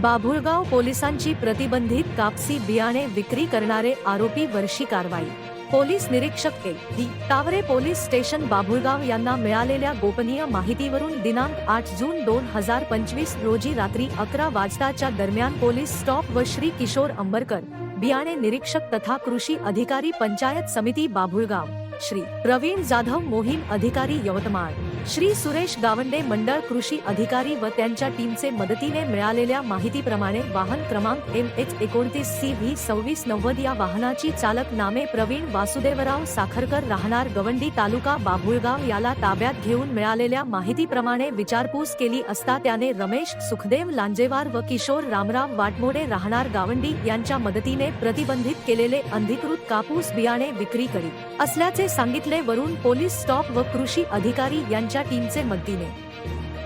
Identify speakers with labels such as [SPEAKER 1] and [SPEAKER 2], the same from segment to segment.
[SPEAKER 1] बाभुळगाव पोलिसांची प्रतिबंधित कापसी बियाणे विक्री करणारे आरोपी वर्षी कारवाई. पोलीस निरीक्षक A D. Taware police station Babhulgaon यांना मिळालेल्या गोपनीय माहितीवरून दिनांक आठ जून दोन हजार पंचवीस रोजी रात्री अकरा वाजताच्या दरम्यान पोलीस स्टॉप व श्री किशोर अंबरकर बियाणे निरीक्षक तथा कृषी अधिकारी पंचायत समिती बाभुळगाव. श्री प्रवीण जाधव मोहीम अधिकारी यवतमाळ. श्री सुरेश गावंडे मंडळ कृषी अधिकारी व त्यांच्या टीमचे मदतीने मिळालेल्या माहितीप्रमाणे वाहन क्रमांक एम एच एकोणतीस सी व्ही सव्वीस नव्वद या वाहनाची चालक नामे प्रवीण वासुदेवराव साखरकर राहणार गवंडी तालुका बाभुळगाव याला ताब्यात घेऊन मिळालेल्या माहितीप्रमाणे विचारपूस केली असता त्याने रमेश सुखदेव लांजेवार व किशोर रामराव वाटमोडे राहणार गावंडी यांच्या मदतीने प्रतिबंधित केलेले अधिकृत कापूस बियाणे विक्री करीत असल्याचे सांगितले वरून पोलीस स्टॉप व कृषी अधिकारी यांच्या टीमचे मदतीने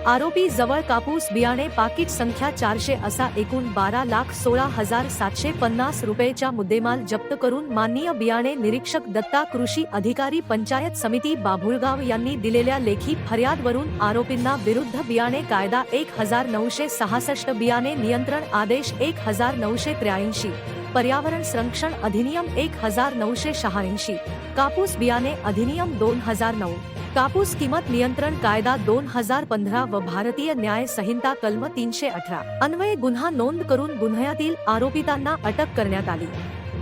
[SPEAKER 1] आरोपी जवळ कापूस बियाणे पाकिट संख्या चारशे असा एकूण बारा लाख सोळा हजार सातशे पन्नास रुपयेच्या मुद्देमाल जप्त करून माननीय बियाणे निरीक्षक दत्ता कृषी अधिकारी पंचायत समिती बाभुळगाव यांनी दिलेल्या लेखी फर्यादवरून आरोपींना विरुद्ध बियाणे कायदा एक हजार नऊशे सहासष्ट बियाणे नियंत्रण आदेश एक हजार नऊशे त्र्याऐंशी पर्यावरण संरक्षण अधिनियम एक हजार नऊशे शहाऐंशी कापूस बियाणे अधिनियम दोन हजार नऊ कापूस किंमत नियंत्रण कायदा दोन हजार पंधरा व भारतीय न्याय संहिता कलम तीनशे अठरा. अन्वये गुन्हा नोंद करून गुन्ह्यातील आरोपितांना अटक करण्यात आली.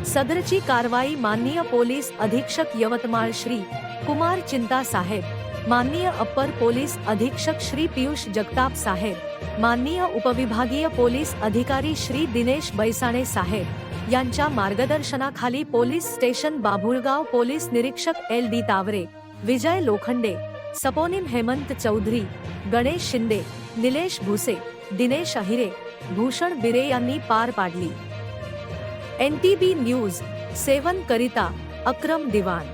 [SPEAKER 1] सदरची कारवाई माननीय पोलीस अधीक्षक यवतमाळ श्री. कुमार चिंता साहेब माननीय अप्पर पोलीस अधीक्षक श्री पियुष जगताप साहेब माननीय उपविभागीय पोलीस अधिकारी श्री दिनेश बैसाणे साहेब यांच्या मार्गदर्शनाखाली पोलीस स्टेशन बाभुळगाव पोलीस निरीक्षक एल डी तावरे विजय लोखंडे सपोनिम हेमंत चौधरी गणेश शिंदे निलेश भुसे दिनेश अहिरे भूषण बिरे यांनी पार पाडली. N T B news seven करिता अक्रम दिवाण.